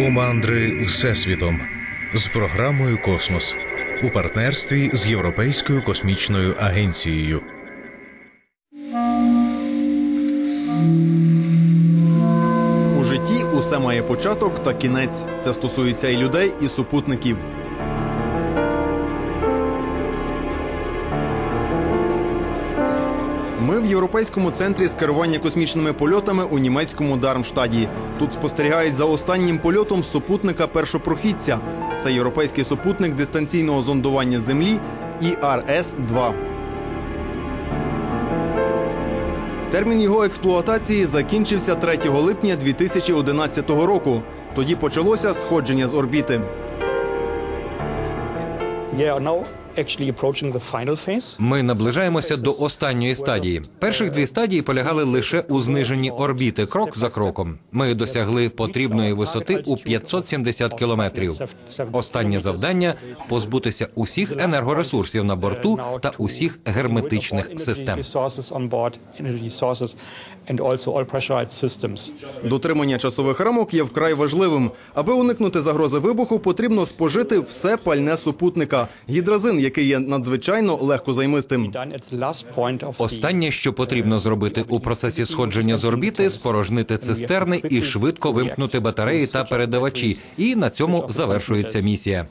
у мандри Всесвітом з програмою Космос у партнерстві з Європейською космічною агенцією. У житті усе має початок та кінець. Це стосується і людей, і супутників. Ми в Європейському центрі з керування космічними польотами у німецькому Дармштаді. Тут спостерігають за останнім польотом супутника першопрохідця. Це європейський супутник дистанційного зондування Землі ІРС-2. Термін його експлуатації закінчився 3 липня 2011 року. Тоді почалося сходження з орбіти. Yeah, now actually approaching the final phase. Ми наближаємося до останньої стадії. Перших дві стадії полягали лише у зниженні орбіти крок за кроком. Ми досягли потрібної висоти у 570 кілометрів. Останнє завдання позбутися усіх енергоресурсів на борту та усіх герметичних систем. Дотримання часових рамок є вкрай важливим. Аби уникнути загрози вибуху, потрібно спожити все пальне супутника гідразин, який є надзвичайно легкозаймистим. займистим? at the last point of the Останнє, що потрібно зробити у процесі сходження з орбіти, спорожнити цистерни і швидко вимкнути батареї та передавачі. І на цьому завершується місія.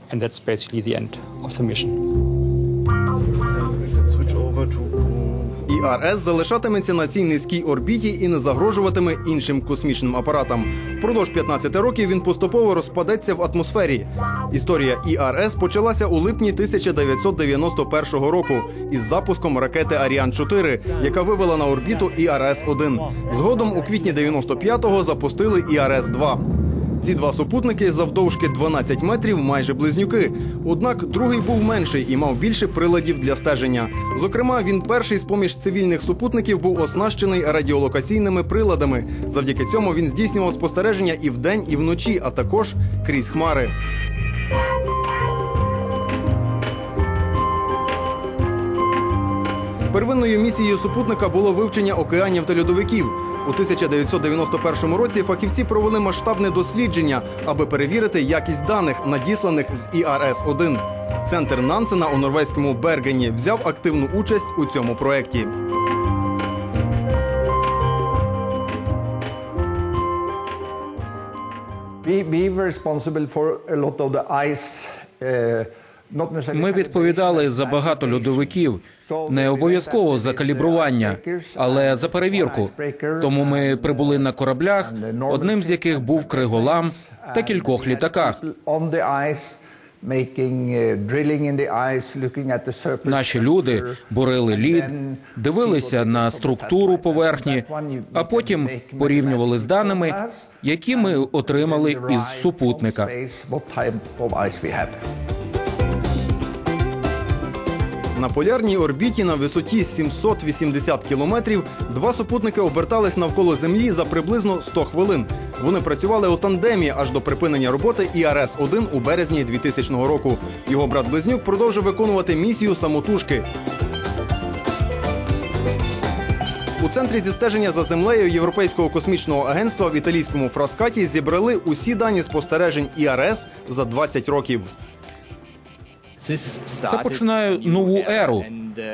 ІРС залишатиметься на цій низькій орбіті і не загрожуватиме іншим космічним апаратам. Впродовж 15 років він поступово розпадеться в атмосфері. Історія ІРС почалася у липні 1991 року із запуском ракети Аріан 4 яка вивела на орбіту ІРС 1 Згодом у квітні 95-го запустили ІРС 2 ці два супутники завдовжки 12 метрів, майже близнюки. Однак другий був менший і мав більше приладів для стеження. Зокрема, він перший з поміж цивільних супутників був оснащений радіолокаційними приладами. Завдяки цьому він здійснював спостереження і вдень, і вночі, а також крізь хмари. Первинною місією супутника було вивчення океанів та льодовиків. У 1991 році фахівці провели масштабне дослідження, аби перевірити якість даних, надісланих з ІРС-1. Центр Нансена у норвезькому Бергені взяв активну участь у цьому проєкті. We, we were responsible for a lot of the ice. Uh, Ми відповідали за багато льодовиків, не обов'язково за калібрування, але за перевірку. Тому ми прибули на кораблях, одним з яких був Криголам та кількох літаках. Наші люди бурили лід, дивилися на структуру поверхні, а потім порівнювали з даними, які ми отримали із супутника. На полярній орбіті на висоті 780 кілометрів два супутники обертались навколо Землі за приблизно 100 хвилин. Вони працювали у тандемі аж до припинення роботи ІРС-1 у березні 2000 року. Його брат Близнюк продовжив виконувати місію самотужки. У центрі зі стеження за землею Європейського космічного агентства в італійському Фраскаті зібрали усі дані спостережень ІРС за 20 років. Це починає нову еру.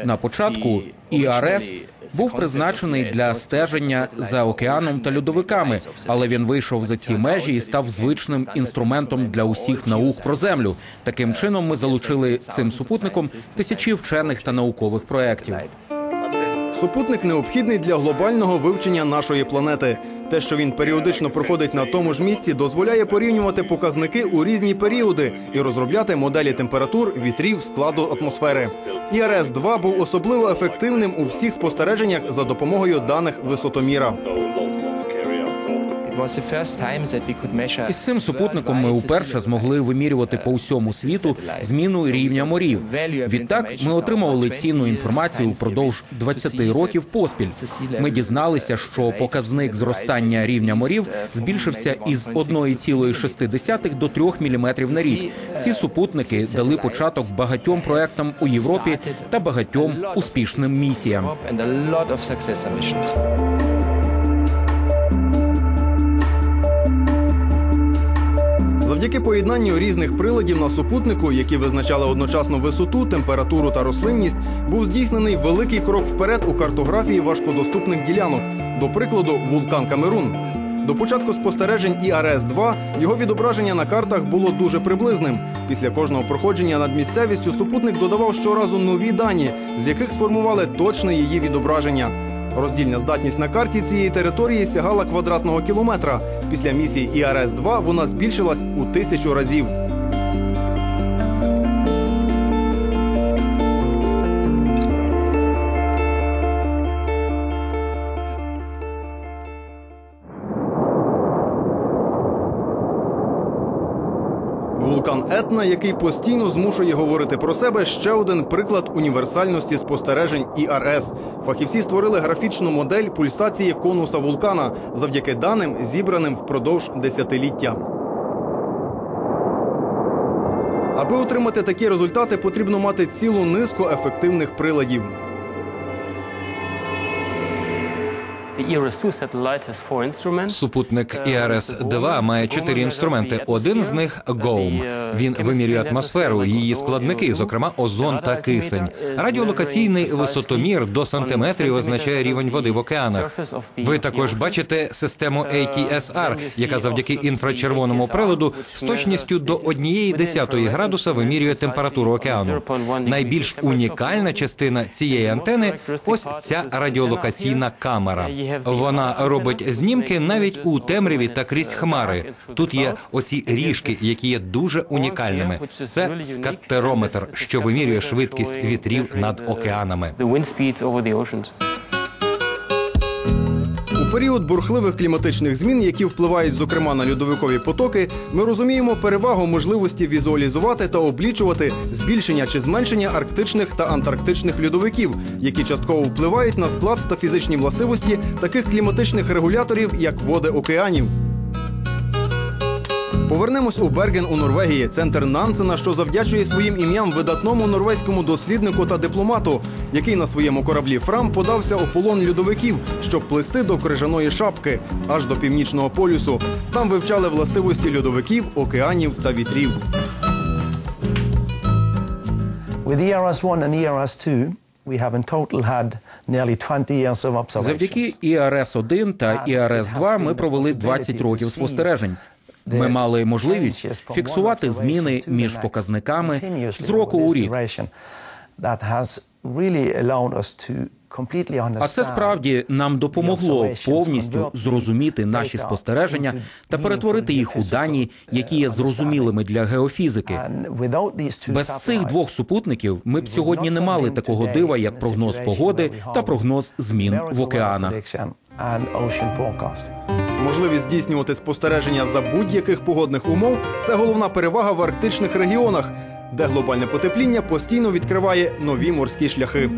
На початку ІРС був призначений для стеження за океаном та льодовиками, але він вийшов за ці межі і став звичним інструментом для усіх наук про землю. Таким чином, ми залучили цим супутником тисячі вчених та наукових проєктів. Супутник необхідний для глобального вивчення нашої планети. Те, що він періодично проходить на тому ж місці, дозволяє порівнювати показники у різні періоди і розробляти моделі температур, вітрів, складу атмосфери. ІРС-2 був особливо ефективним у всіх спостереженнях за допомогою даних висотоміра. Із цим супутником ми уперше змогли вимірювати по всьому світу зміну рівня морів. Відтак ми отримували цінну інформацію впродовж 20 років поспіль. Ми дізналися, що показник зростання рівня морів збільшився із 1,6 до 3 мм на рік. Ці супутники дали початок багатьом проектам у Європі та багатьом успішним місіям. Завдяки поєднанню різних приладів на супутнику, які визначали одночасно висоту, температуру та рослинність, був здійснений великий крок вперед у картографії важкодоступних ділянок. До прикладу, вулкан Камерун. До початку спостережень ІРС-2 його відображення на картах було дуже приблизним. Після кожного проходження над місцевістю супутник додавав щоразу нові дані, з яких сформували точне її відображення. Роздільна здатність на карті цієї території сягала квадратного кілометра. Після місії ІРС-2 вона збільшилась у тисячу разів. Етна, який постійно змушує говорити про себе, ще один приклад універсальності спостережень ІРС. Фахівці створили графічну модель пульсації конуса вулкана завдяки даним, зібраним впродовж десятиліття. Аби отримати такі результати, потрібно мати цілу низку ефективних приладів. Супутник ІРС-2 має чотири інструменти. Один з них GOEM. Він вимірює атмосферу, її складники, зокрема озон та кисень. Радіолокаційний висотомір до сантиметрів означає рівень води в океанах. Ви також бачите систему ATSR, яка завдяки інфрачервоному приладу з точністю до однієї десятої градуса вимірює температуру океану. Найбільш унікальна частина цієї антени ось ця радіолокаційна камера. Вона робить знімки навіть у темряві та крізь хмари. Тут є оці ріжки, які є дуже унікальними. Це скаттерометр, що вимірює швидкість вітрів над океанами. Період бурхливих кліматичних змін, які впливають зокрема на льодовикові потоки, ми розуміємо перевагу можливості візуалізувати та облічувати збільшення чи зменшення арктичних та антарктичних льодовиків, які частково впливають на склад та фізичні властивості таких кліматичних регуляторів, як води океанів. Повернемось у Берген у Норвегії, центр Нансена, що завдячує своїм ім'ям видатному норвезькому досліднику та дипломату, який на своєму кораблі Фрам подався у полон льодовиків, щоб плисти до крижаної шапки аж до північного полюсу. Там вивчали властивості льодовиків, океанів та вітрів. With ERS-1 and ERS-2, we have in total had nearly 20 years of observations. Завдяки ІРС-1 та ІРС-2 ми провели 20 років спостережень. Ми мали можливість фіксувати зміни між показниками з року у рік. А це справді нам допомогло повністю зрозуміти наші спостереження та перетворити їх у дані, які є зрозумілими для геофізики. Без цих двох супутників ми б сьогодні не мали такого дива, як прогноз погоди та прогноз змін в океанах. Можливість здійснювати спостереження за будь-яких погодних умов це головна перевага в арктичних регіонах, де глобальне потепління постійно відкриває нові морські шляхи.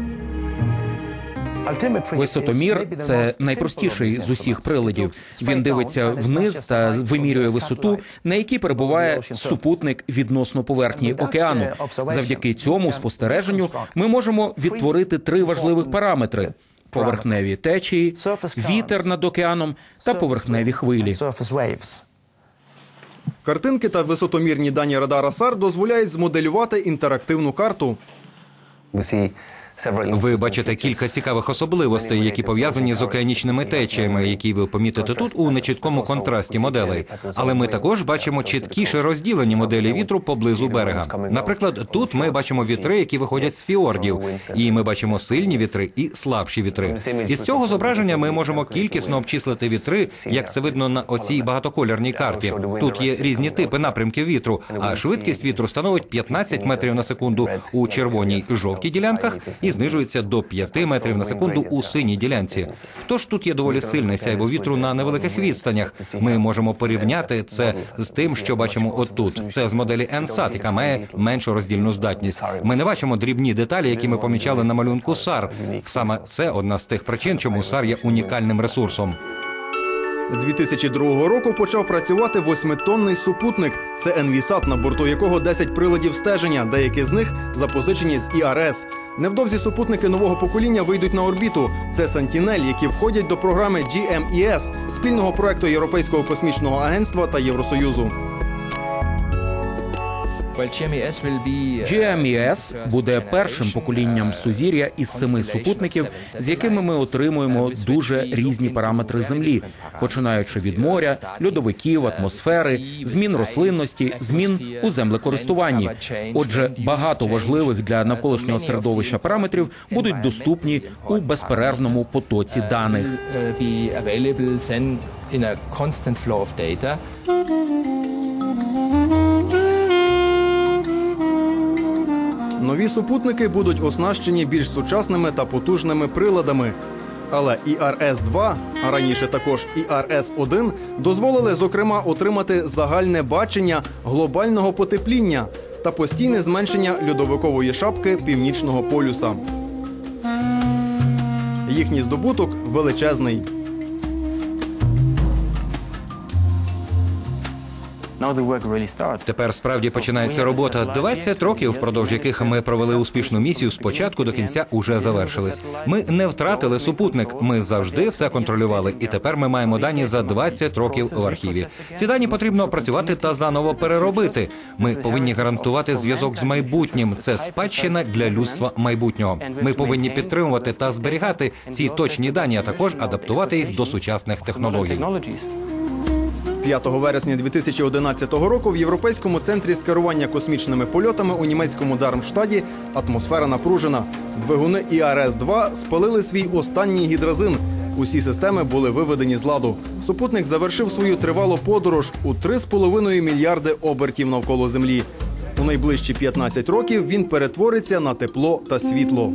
Висотомір це найпростіший з усіх приладів. Він дивиться вниз та вимірює висоту, на якій перебуває супутник відносно поверхні океану. Завдяки цьому спостереженню ми можемо відтворити три важливих параметри: поверхневі течії, вітер над океаном та поверхневі хвилі. Картинки та висотомірні дані радара САР дозволяють змоделювати інтерактивну карту. Ви бачите кілька цікавих особливостей, які пов'язані з океанічними течіями, які ви помітите тут у нечіткому контрасті моделей. Але ми також бачимо чіткіше розділені моделі вітру поблизу берега. Наприклад, тут ми бачимо вітри, які виходять з фіордів, і ми бачимо сильні вітри і слабші вітри. Із цього зображення ми можемо кількісно обчислити вітри, як це видно на оцій багатоколірній карті. Тут є різні типи напрямків вітру, а швидкість вітру становить 15 метрів на секунду. у червоній жовтій ділянках і знижується до 5 метрів на секунду у синій ділянці. Тож тут є доволі сильне сяйво вітру на невеликих відстанях. Ми можемо порівняти це з тим, що бачимо отут. Це з моделі NSAT, яка має меншу роздільну здатність. Ми не бачимо дрібні деталі, які ми помічали на малюнку SAR. Саме це одна з тих причин, чому SAR є унікальним ресурсом. З 2002 року почав працювати восьмитонний супутник. Це NVSAT, на борту якого 10 приладів стеження, деякі з них запозичені з ІРС. Невдовзі супутники нового покоління вийдуть на орбіту. Це Сантінель, які входять до програми GMES, спільного проекту Європейського космічного агентства та Євросоюзу. GMES буде першим поколінням сузір'я із семи супутників, з якими ми отримуємо дуже різні параметри землі, починаючи від моря, льодовиків, атмосфери, змін рослинності, змін у землекористуванні. Отже, багато важливих для навколишнього середовища параметрів будуть доступні у безперервному потоці даних. Нові супутники будуть оснащені більш сучасними та потужними приладами. Але ІРС-2, а раніше також ІРС-1, дозволили зокрема отримати загальне бачення глобального потепління та постійне зменшення льодовикової шапки північного полюса. Їхній здобуток величезний. Тепер справді починається робота. 20 років, впродовж яких ми провели успішну місію, спочатку до кінця уже завершились. Ми не втратили супутник. Ми завжди все контролювали, і тепер ми маємо дані за 20 років в архіві. Ці дані потрібно опрацювати та заново переробити. Ми повинні гарантувати зв'язок з майбутнім. Це спадщина для людства майбутнього. Ми повинні підтримувати та зберігати ці точні дані, а також адаптувати їх до сучасних технологій. Technologies. 5 вересня 2011 року в Європейському центрі з керування космічними польотами у німецькому Дармштаді атмосфера напружена. Двигуни ІРС-2 спалили свій останній гідразин. Усі системи були виведені з ладу. Супутник завершив свою тривалу подорож у 3,5 мільярди обертів навколо Землі. У найближчі 15 років він перетвориться на тепло та світло.